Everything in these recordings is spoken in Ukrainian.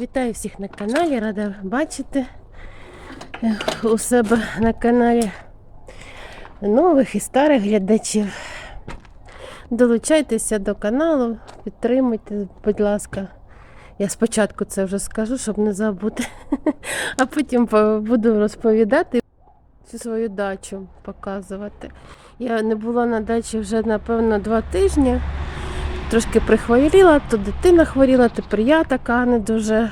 Вітаю всіх на каналі, рада бачити е, у себе на каналі нових і старих глядачів. Долучайтеся до каналу, підтримуйте, будь ласка. Я спочатку це вже скажу, щоб не забути, а потім буду розповідати цю свою дачу показувати. Я не була на дачі вже, напевно, два тижні. Трошки прихворіла, то дитина хворіла, тепер я така не дуже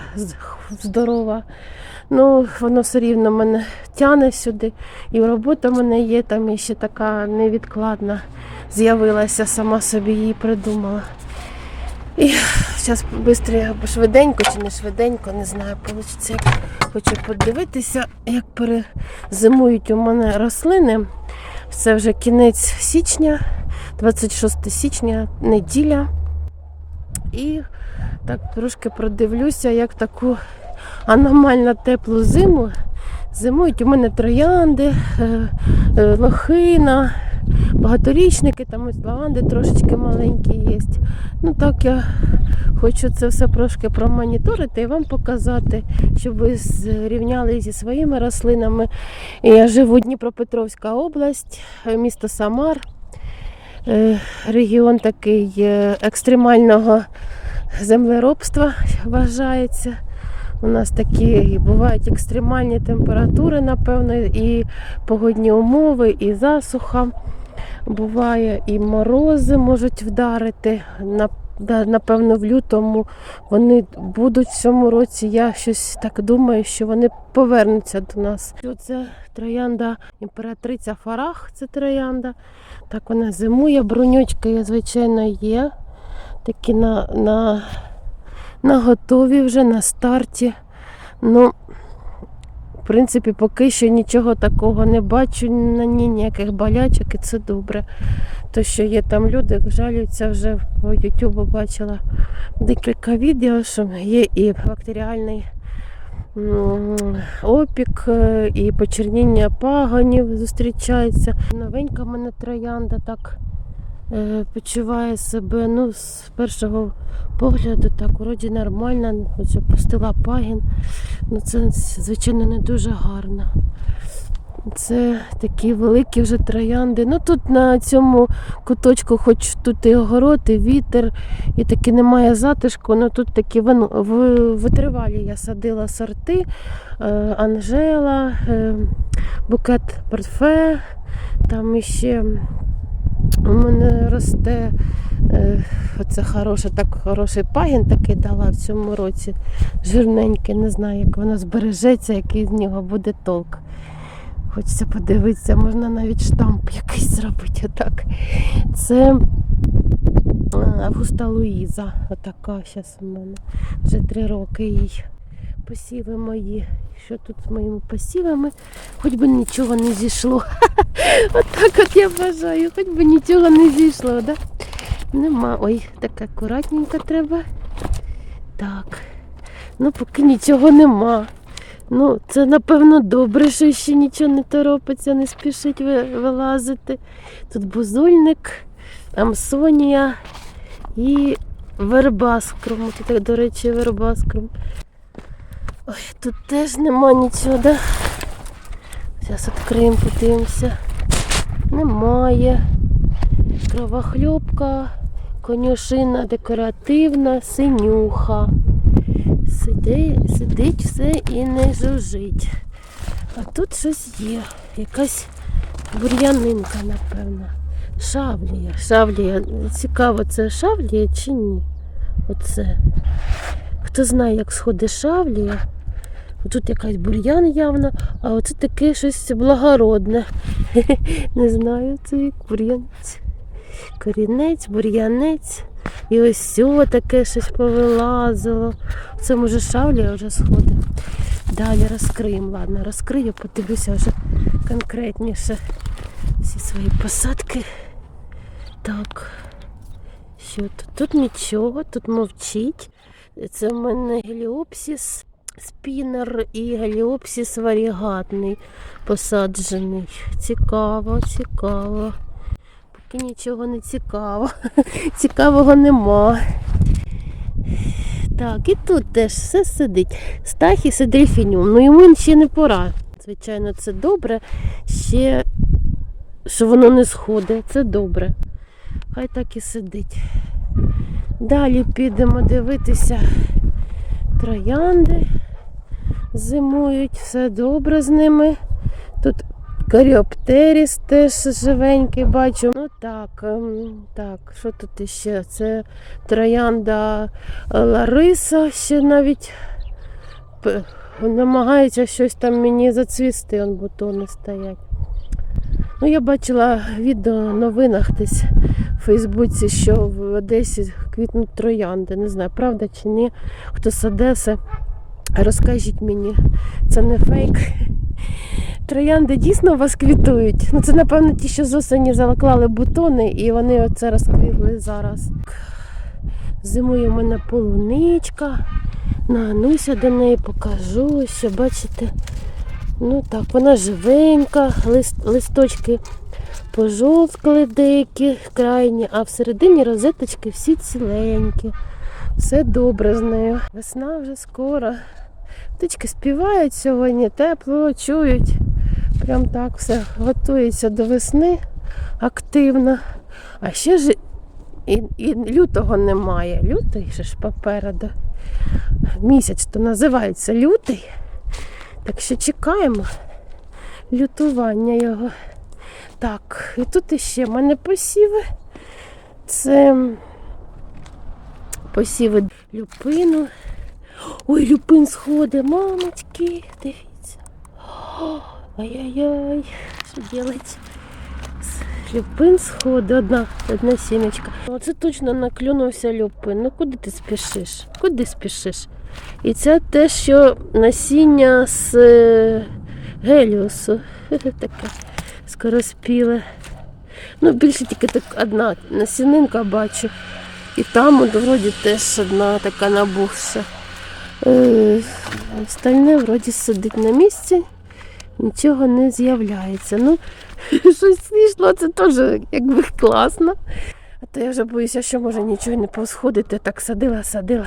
здорова. Ну, воно все рівно мене тягне сюди. І робота в мене є, там і ще така невідкладна з'явилася, сама собі її придумала. І зараз швидко, швиденько чи не швиденько, не знаю, вийде. Хочу подивитися, як перезимують у мене рослини. Це вже кінець січня, 26 січня, неділя. І так трошки продивлюся, як таку аномально теплу зиму. Зимують у мене троянди, е, е, лохина, багаторічники, там ось лаванди трошечки маленькі є. Ну так я хочу це все трошки промоніторити і вам показати, щоб ви зрівняли зі своїми рослинами. Я живу Дніпропетровська область, е, місто Самар. Е, Регіон такий е, екстремального землеробства вважається. У нас такі бувають екстремальні температури, напевно, і погодні умови, і засуха. Буває, і морози можуть вдарити. На- Напевно, в лютому вони будуть в цьому році. Я щось так думаю, що вони повернуться до нас. Це троянда імператриця Фарах, це троянда. Так вона зимує, бронючки, звичайно, є. Такі на, на, на готові вже на старті. Ну, в принципі, поки що нічого такого не бачу, на ній ніяких болячок, і це добре. То, що є там люди, жалюються вже по YouTube бачила декілька відео, що є і бактеріальний опік, е, і почерніння пагонів зустрічається. Новенька в мене троянда так почуває себе. Ну, з першого погляду так вроді нормально, ось опустила пагін. Ну, це, звичайно, не дуже гарно. Це такі великі вже троянди. Ну тут на цьому куточку, хоч тут і огород, і вітер, і таки немає затишку, але тут такі витривалі я садила сорти, е, Анжела, е, букет портфе, там іще у мене росте е, оце хороше, так хороший пагін такий дала в цьому році. Жирненький, не знаю, як воно збережеться, який з нього буде толк. Хочеться подивитися, можна навіть штамп якийсь зробити отак. Це е, Августа Луїза. Отака зараз у мене. Вже три роки їй. Посіви мої. Що тут з моїми посівами? Хоч би нічого не зійшло. Отак от я бажаю, хоч би нічого не зійшло, да? Нема. Ой, так акуратненько треба. Так. Ну, поки нічого нема. Ну, це напевно добре, що ще нічого не торопиться, не спішить вилазити. Тут бузульник, амсонія і вербаскрум. Тут, до речі, вербаскрум. Ой, тут теж нема нічого, да? Зараз відкриємо, подивимося. Немає. Кровохльопка, конюшина декоративна, синюха. Сиди, сидить все і не жужить. А тут щось є. Якась бур'янинка, напевно. Шавлія. Шавлія. Цікаво, це шавлія чи ні? Оце. Хто знає, як сходить шавлія. Тут якась бур'ян явно, а оце таке щось благородне. Не знаю, це як бур'янець. Корінець, бур'янець. І ось таке щось повилазило. Це може шавлія вже сходить. Далі розкриємо. Ладно, розкрию, подивлюся вже конкретніше всі свої посадки. Так. Що тут? Тут нічого, тут мовчить. Це в мене геліопсіс. Спінер і галіопсіс варігатний посаджений. Цікаво, цікаво. Поки нічого не цікаво. Цікавого нема. Так, і тут теж все сидить. Стахіс і дельфініум. Ну йому ще не пора. Звичайно, це добре. Ще що воно не сходить, це добре. Хай так і сидить. Далі підемо дивитися троянди. Зимують, все добре з ними. Тут Каріоптеріс теж живенький бачу. Ну так, ем, так, що тут іще? Це троянда Лариса ще навіть намагається щось там мені зацвісти, он бутони стоять. Ну, я бачила відео в новинах десь в Фейсбуці, що в Одесі квітнуть троянди. Не знаю, правда чи ні. Хто з Одеси, розкажіть мені, це не фейк. Троянди дійсно вас квітують. Ну, це, напевно, ті, що з осені заклали бутони, і вони оце розквітли зараз. Зимує в мене полуничка. Нагнуся до неї, покажу, що бачите. Ну так, вона живенька, лист, листочки пожовкли деякі крайні, а всередині розеточки всі ціленькі. Все добре з нею. Весна вже скоро. Птички співають сьогодні, тепло, чують. Прям так все готується до весни активно. А ще ж і, і лютого немає. Лютий ще ж попереду. Місяць то називається лютий. Так що чекаємо лютування його. Так, і тут іще в мене посіви. Це посіви люпину. Ой, люпин сходить, мамочки, дивіться. Ай-яй-яй, що робити? Люпин сходить, одна, одна сімечка. Оце точно наклюнувся люпин. Ну куди ти спішиш? Куди спішиш? І це те, що насіння з е, геліусу. Таке скороспіле. Ну, більше тільки так одна насінинка бачу. І там от, вроді теж одна така набухша. Е, Остальне вроді сидить на місці, нічого не з'являється. Ну, щось смішно, це теж якби класно. А то я вже боюся, що може нічого не посходити. Так садила, садила.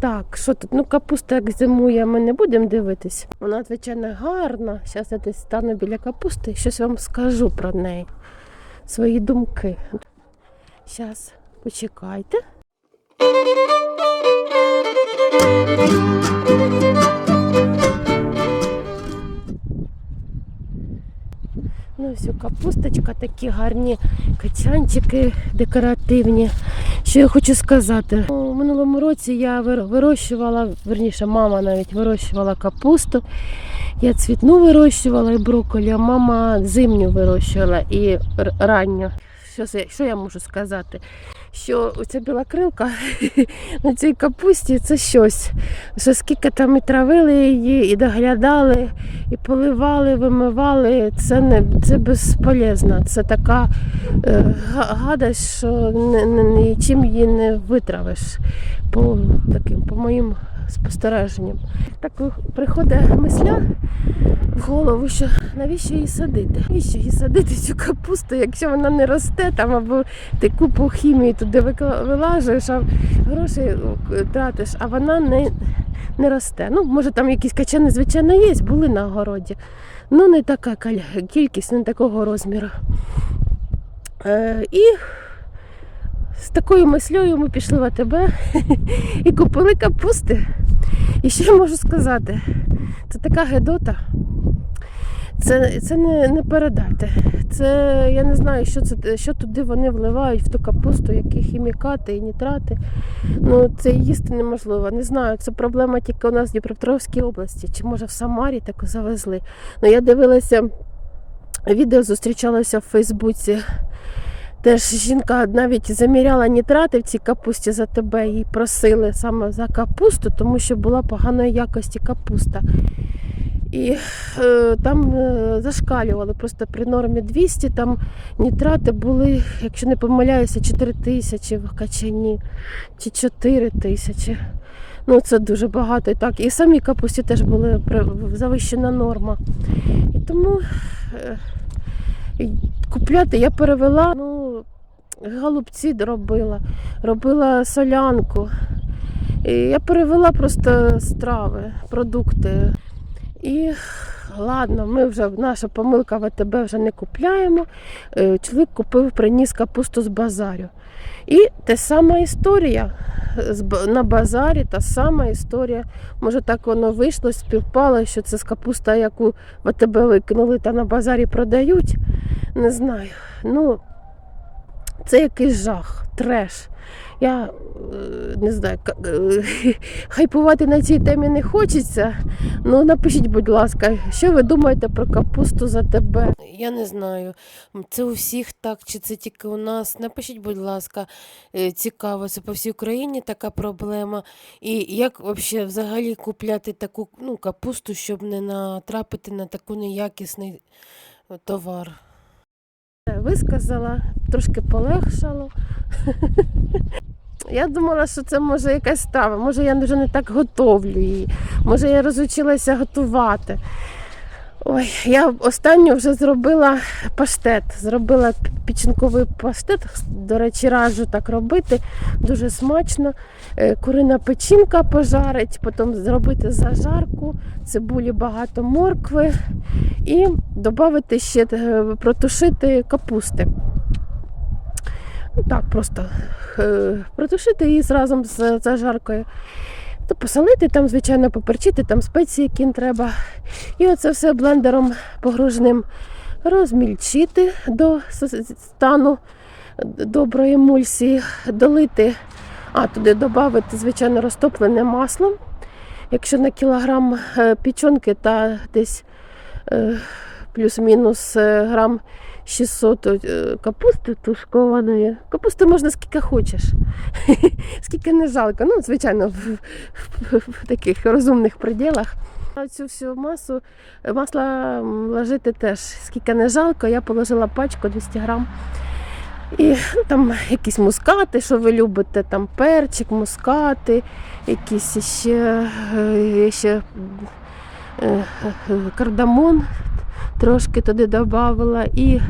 Так, що тут? Ну, капуста як зимує, ми не будемо дивитись. Вона, звичайно, гарна. Зараз я десь стану біля капусти і щось вам скажу про неї. Свої думки. Зараз, почекайте. Ну, ось капусточка, такі гарні качанчики декоративні. Що я хочу сказати? У минулому році я вирощувала, верніше, мама навіть вирощувала капусту. Я цвітну вирощувала і брокколі, а мама зимню вирощувала і ранню. Що, що я можу сказати? Що оця білокрилка на цій капусті це щось. Що скільки там і травили її, і доглядали, і поливали, вимивали, це не це безполезно. Це така е, га- гадость, що нічим її не витравиш по таким, по моїм спостереженням. Так приходить мисля в голову, що навіщо її садити? Навіщо її садити цю капусту, якщо вона не росте там або ти купу хімії туди викла- вилажуєш, а гроші е, тратиш, а вона не, не росте. Ну, може, там якісь качани, звичайно, є, були на огороді. Ну, не така кількість, не такого розміру. Е, і з такою мислею ми пішли в АТБ і купили капусти. І я можу сказати? Це така гедота. Це, це не, не передати. Це я не знаю, що це що туди вони вливають в ту капусту, які хімікати і нітрати. Ну це їсти неможливо. Не знаю, це проблема тільки у нас в Дніпропетровській області, чи може в Самарі таку завезли. Ну я дивилася відео, зустрічалася в Фейсбуці. Теж жінка навіть заміряла нітрати в цій капусті за тебе і просили саме за капусту, тому що була поганої якості капуста. І е, там е, зашкалювали просто при нормі 200, там нітрати були, якщо не помиляюся, 4 тисячі в качані чи 4 тисячі. Ну, це дуже багато і так. І самі капусті теж були завищена норма. І тому е, купляти я перевела, ну, голубці робила, робила солянку. І я перевела просто страви, продукти. І ладно, ми вже наша помилка в АТБ вже не купляємо. Е, Чоловік купив, приніс капусту з базарю. І та сама історія. На базарі та сама історія. Може, так воно вийшло, співпало, що це з капуста, яку в АТБ викинули та на базарі продають. Не знаю. Ну, це якийсь жах, треш. Я е, не знаю, е, хайпувати на цій темі не хочеться. Ну, напишіть, будь ласка, що ви думаєте про капусту за тебе? Я не знаю, це у всіх так, чи це тільки у нас. Напишіть, будь ласка, Е, цікаво, це по всій Україні така проблема. І як взагалі купляти таку ну, капусту, щоб не натрапити на таку неякісний товар? Висказала, трошки полегшало. Я думала, що це може якась страва, може я вже не так готовлю її, може я розучилася готувати. Ой, я останню вже зробила паштет. Зробила печінковий паштет. До речі, раджу так робити. Дуже смачно. Е, Курина печінка пожарить, потім зробити зажарку, цибулі багато моркви і додати ще е, протушити капусти. Так, просто е, протушити її разом з зажаркою. То посолити, там, звичайно, поперчити, там спеції, які треба. І оце все блендером погружним розмільчити до стану доброї емульсії, долити, а туди додати, звичайно, розтоплене масло. Якщо на кілограм е, пічонки та десь е, плюс-мінус е, грам 600 е, капусти тушкованої. Капусти можна скільки хочеш, скільки не жалко. Ну, звичайно, в, в, в таких розумних пределах. А Цю всю масу масла ложити теж скільки не жалко. Я положила пачку 200 грам. І там якісь мускати, що ви любите, там перчик, мускати, якісь ще, е, ще е, кардамон трошки туди додавала і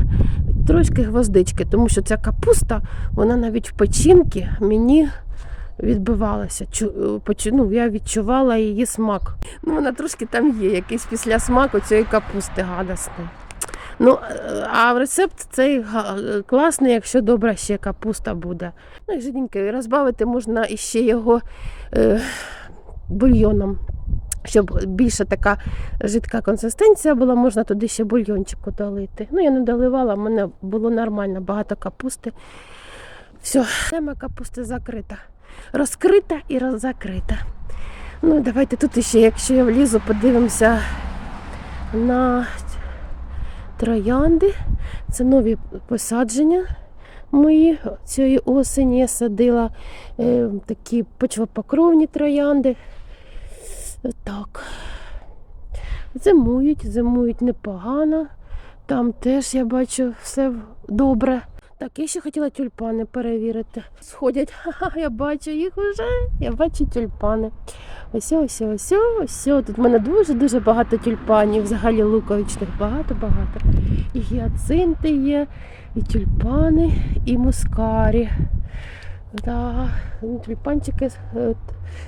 трошки гвоздички, тому що ця капуста, вона навіть в печінки мені відбивалася. Ну, я відчувала її смак. Ну, вона трошки там є, якийсь після смаку цієї капусти гадосний. Ну, а рецепт цей класний, якщо добра ще капуста буде. Ну жиденько, розбавити можна іще його е, бульйоном. Щоб більше така жидка консистенція була, можна туди ще бульйончику долити. Ну, я не доливала, в мене було нормально, багато капусти. Все, тема капусти закрита. Розкрита і роззакрита. Ну, давайте тут ще, якщо я влізу, подивимося на троянди. Це нові посадження мої цієї осені. Я садила е, такі почвопокровні троянди. Так. Зимують, зимують непогано. Там теж я бачу все добре. Так, я ще хотіла тюльпани перевірити. Сходять, ха-ха, я бачу їх уже. Я бачу тюльпани. Ось, ось, ось, ось. Тут в мене дуже-дуже багато тюльпанів, взагалі луковичних багато-багато. І гіацинти є, і тюльпани, і мускарі. Да, ну, тюльпанчики е,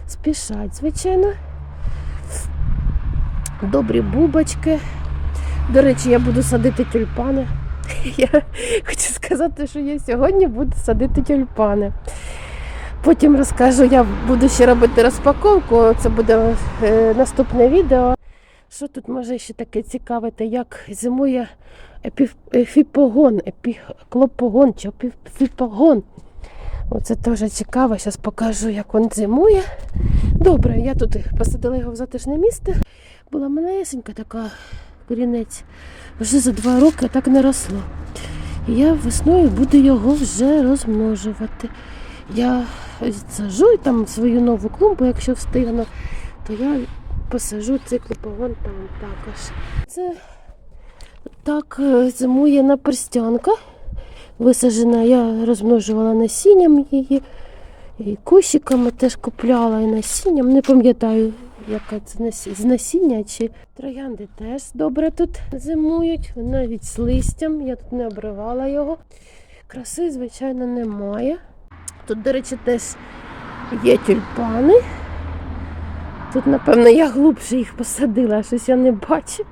спішать, звичайно. Добрі бубочки. До речі, я буду садити тюльпани. Я хочу сказати, що я сьогодні буду садити тюльпани. Потім розкажу, я буду ще робити розпаковку, це буде е, наступне відео. Що тут може ще таке цікаве, як зимує епіф, ефіпогон, епіклопогон чи епіфіпогон. Оце теж цікаво, зараз покажу, як він зимує. Добре, я тут посадила його в затишне місце. Була малесенька така корінець. Вже за два роки так не росло. Я весною буду його вже розмножувати. Я сажу там свою нову клумбу, якщо встигну, то я посажу циклопогон там також. Це так е, зимує наперстянка. Висаджена, я розмножувала насінням її. І кущиками теж купляла, і насінням. Не пам'ятаю, яка це з насіння чи троянди теж добре тут зимують, навіть з листям. Я тут не обривала його. Краси, звичайно, немає. Тут, до речі, теж є тюльпани. Тут, напевно, я глубше їх посадила, щось я не бачу.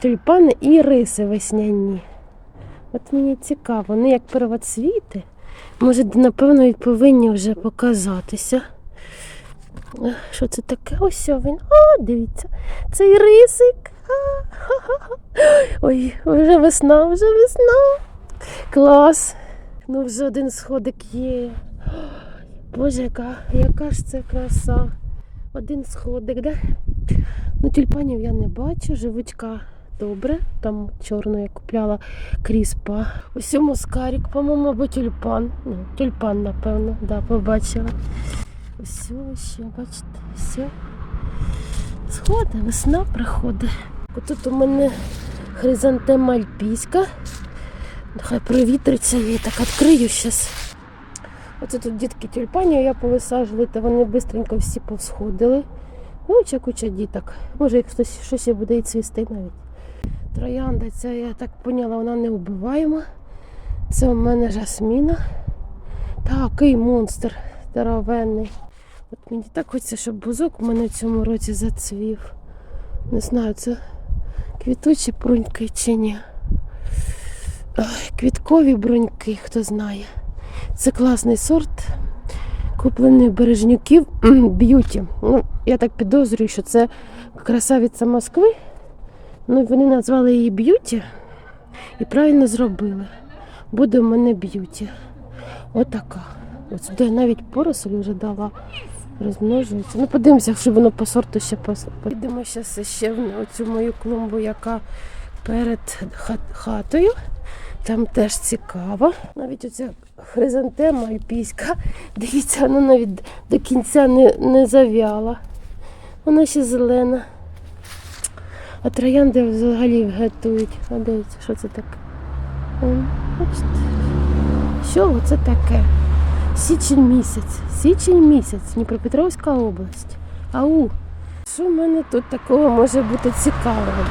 Тюльпани і риси весняні. От мені цікаво, вони як первоцвіти. Може, напевно, і повинні вже показатися. Що це таке? Ось він. О, дивіться, цей рисик. Ой, вже весна, вже весна. Клас. Ну, вже один сходик є. Боже, яка, яка ж це краса. Один сходик, да? Ну, тюльпанів я не бачу, живучка добре. Там чорну я купляла кріспа. Ось мускарик, по-моєму, або тюльпан. Ну, тюльпан, напевно, да, побачила. Ось ще, бачите, все. Сходи, весна приходить. Тут у мене хризантема альпійська. Нехай провітриться, її так відкрию зараз. Оце тут дітки тюльпанів я повисаджувала, та вони швидко всі повсходили. Куча, куча діток. Може, як хтось щось буде і цвісти навіть. Троянда, ця, я так поняла, вона не вбиваєма. Це у мене жасміна. Такий монстр здоровенний. От мені так хочеться, щоб бузок у мене в цьому році зацвів. Не знаю, це квітучі бруньки чи ні. Ой, квіткові бруньки, хто знає. Це класний сорт, куплений бережнюків б'юті. Ну, я так підозрюю, що це красавиця Москви. Ну, вони назвали її б'юті і правильно зробили. Буде в мене б'юті. Отака. От сюди навіть порослі вже дала. Розмножується. Ну, подивимося, що воно по сорту ще. Підемо зараз ще в оцю мою клумбу, яка перед хатою. Там теж цікаво. Навіть оця хризантема альпійська. Дивіться, вона навіть до кінця не, не зав'яла. Вона ще зелена. А троянди взагалі вгатують. А дивіться, що це таке? Що це таке? Січень місяць. Січень місяць, Дніпропетровська область. Ау! Що в мене тут такого може бути цікавого?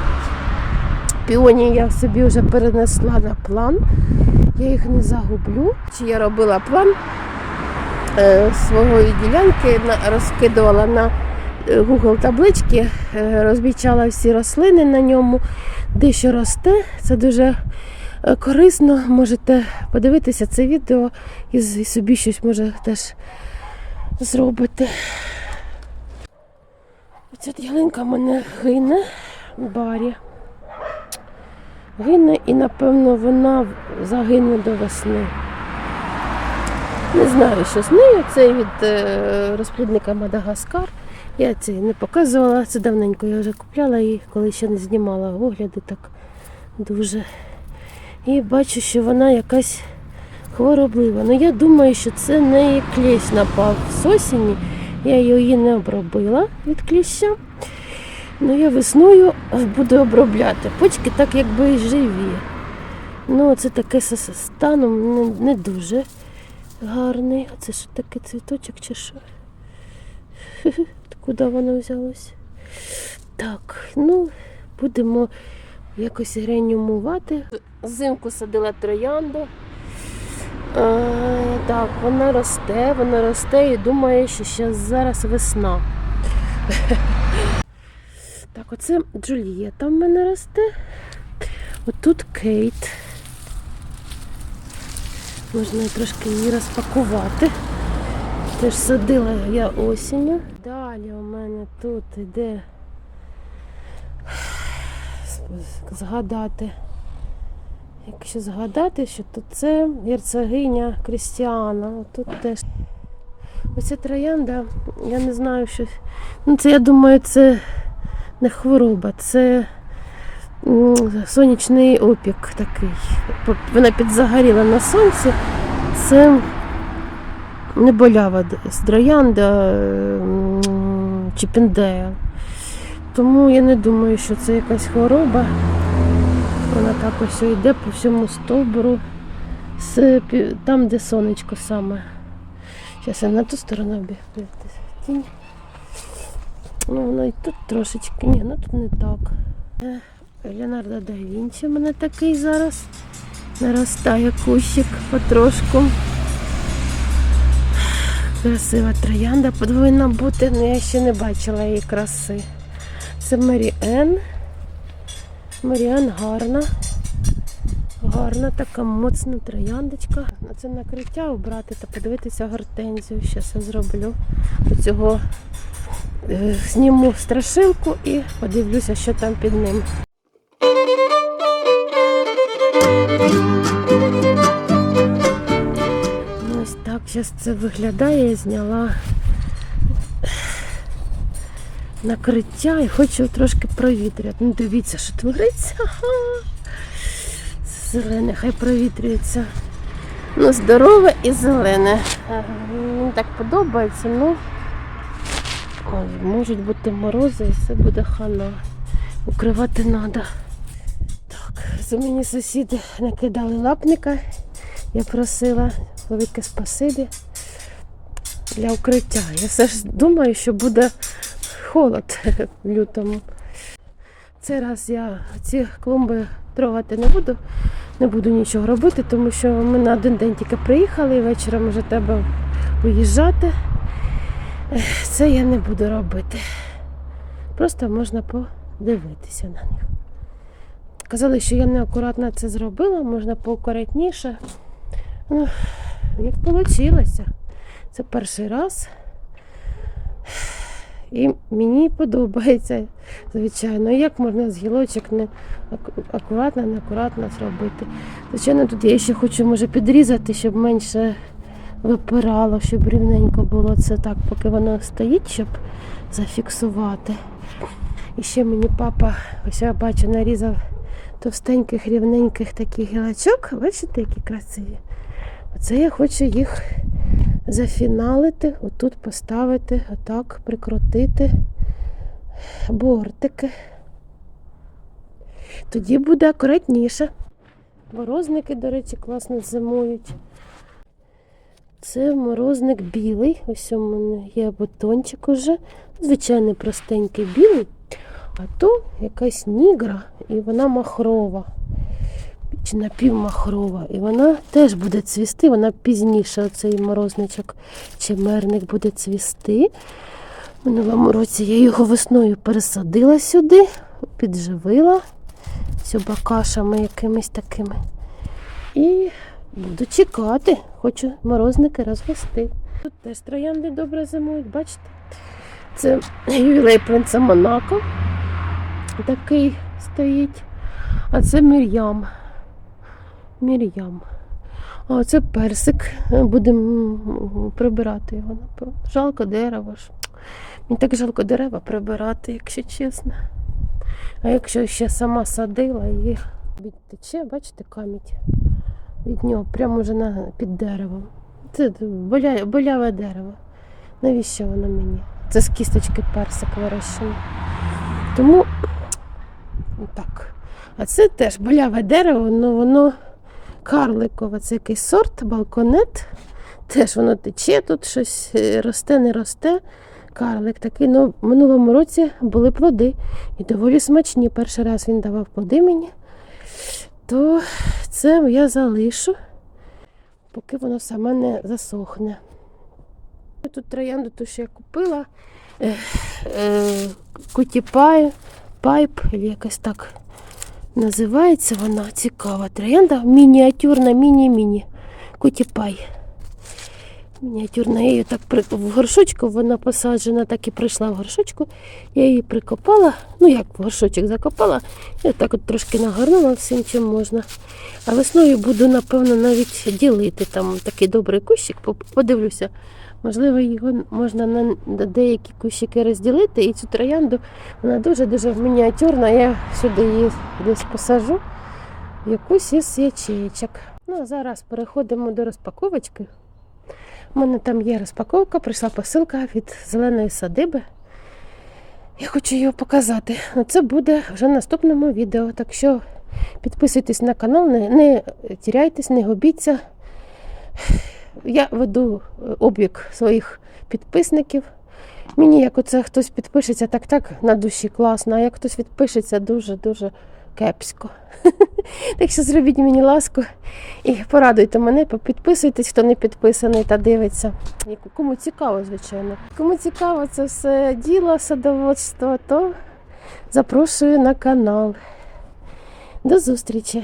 Піоні я собі вже перенесла на план. Я їх не загублю. Чи я робила план е, свої ділянки, на- розкидувала на Google таблички, е, розмічала всі рослини на ньому, де що росте. Це дуже е, корисно. Можете подивитися це відео і собі щось може теж зробити. Оця ялинка в мене гине в барі. Гине і, напевно, вона загине до весни. Не знаю, що з нею. Це від е, розплідника Мадагаскар. Я це не показувала. Це давненько я вже купляла її, коли ще не знімала огляди так дуже. І бачу, що вона якась хвороблива. Ну я думаю, що це не клещ напав з осені. Я її не обробила від кліща. Ну, я весною буду обробляти. Почки так якби і живі. Ну, це таке станом не, не дуже гарний. А це що таке цвіточок чи що? Куди воно взялося? Так, ну, будемо якось реанімувати. Зимку садила троянду. Е, так, вона росте, вона росте і думає, що ще зараз весна. Так, оце Джульєта в мене росте. Отут Кейт. Можна трошки її розпакувати. Теж садила я осінню. Далі у мене тут іде згадати. Якщо згадати, що то це герцогиня Крістіана. Тут теж оця троянда, я не знаю, що. Ну, це я думаю, це не хвороба, це сонячний опік такий. Вона підзагоріла на сонці. Це не болява з троянда м, Чіпіндея. Тому я не думаю, що це якась хвороба. Вона так ось йде по всьому стовбуру, там, де сонечко саме. Зараз я на ту сторону. Тінь. Ну, воно і тут трошечки. Ні, ну тут не так. Е, Леонардо да Вінчі в мене такий зараз. Наростає кущик потрошку. Красива троянда повинна бути, але я ще не бачила її краси. Це Маріен. Маріен гарна. Гарна така моцна трояндочка. На це накриття обрати та подивитися гортензію. Зараз я зроблю. До цього е, зніму страшилку і подивлюся, що там під ним. Зараз це виглядає. Я зняла накриття і хочу трошки провітряти. Ну, дивіться, що твориться. Зелене, хай провітрюється. Ну, здорове і зелене. Мені так подобається, ну ой, можуть бути морози і все буде хана. Укривати треба. Так, мені сусіди накидали лапника. Я просила велике спасибі для укриття. Я все ж думаю, що буде холод в лютому. Цей раз я ці клумби трогати не буду, не буду нічого робити, тому що ми на один день тільки приїхали і вечором вже треба виїжджати. Це я не буду робити. Просто можна подивитися на них. Казали, що я неакуратно це зробила, можна поакуратніше. Ну, як вийшло. Це перший раз. І мені подобається, звичайно. Як можна з гілочок не аку- акуратно, неакуратно зробити. Звичайно, тут я ще хочу, може, підрізати, щоб менше випирало, щоб рівненько було це так, поки воно стоїть, щоб зафіксувати. І ще мені папа, ось я бачу, нарізав товстеньких, рівненьких таких гілочок. Бачите, які красиві. Оце я хочу їх зафіналити, отут поставити, отак, прикрутити бортики. Тоді буде акуратніше. Морозники, до речі, класно зимують. Це морозник білий. Ось у мене є бутончик уже. Звичайний простенький білий. А то якась нігра, і вона махрова. Чи напівмахрова. І вона теж буде цвісти, вона пізніше, оцей морозничок чи мерник буде цвісти. В минулому році я його весною пересадила сюди, підживила бакашами якимись такими. І буду чекати, хочу морозники розвести. Тут теж троянди добре зимують, бачите? Це ювілей принца Монако. Такий стоїть. А це Мір'ям. Мір'ям. А це персик. Будемо прибирати його. Жалко дерева ж. Мені так жалко дерева прибирати, якщо чесно. А якщо ще сама садила і відтече, бачите, камінь від нього прямо вже на, під деревом. Це боля, боляве дерево. Навіщо воно мені? Це з кісточки персик вирощений. Тому так. А це теж боляве дерево, але воно карликове. Це якийсь сорт, балконет. Теж воно тече, тут щось е, росте, не росте. Карлик такий. Ну, в минулому році були плоди. І доволі смачні. Перший раз він давав плоди мені. То це я залишу, поки воно саме не засохне. Тут троянду, ту, що я купила. Е, кутіпай, пайп, або якось так називається вона. Цікава троянда. Мініатюрна, міні-міні. Кутіпай. Мініатюрна. Я її так при... в горшочку вона посаджена, так і прийшла в горшочку. Я її прикопала. Ну як в горшочок закопала, і так от трошки нагорнула всім, чим можна. А весною буду, напевно, навіть ділити. Там такий добрий кущик, подивлюся. Можливо, його можна на деякі кущики розділити. І цю троянду вона дуже-дуже мініатюрна. Я сюди її десь посажу якусь із ячеєчок. Ну, а зараз переходимо до розпаковочки. У мене там є розпаковка, прийшла посилка від зеленої садиби. Я хочу її показати. Ну, Це буде вже в наступному відео. Так що підписуйтесь на канал, не, не тіряйтесь, не губіться. Я веду е, облік своїх підписників. Мені як оце хтось підпишеться, так так на душі класно, а як хтось відпишеться, дуже-дуже кепсько. Так що зробіть мені ласку і порадуйте мене, підписуйтесь, хто не підписаний та дивиться. Кому цікаво, звичайно. Кому цікаво це все діло садоводство, то запрошую на канал. До зустрічі!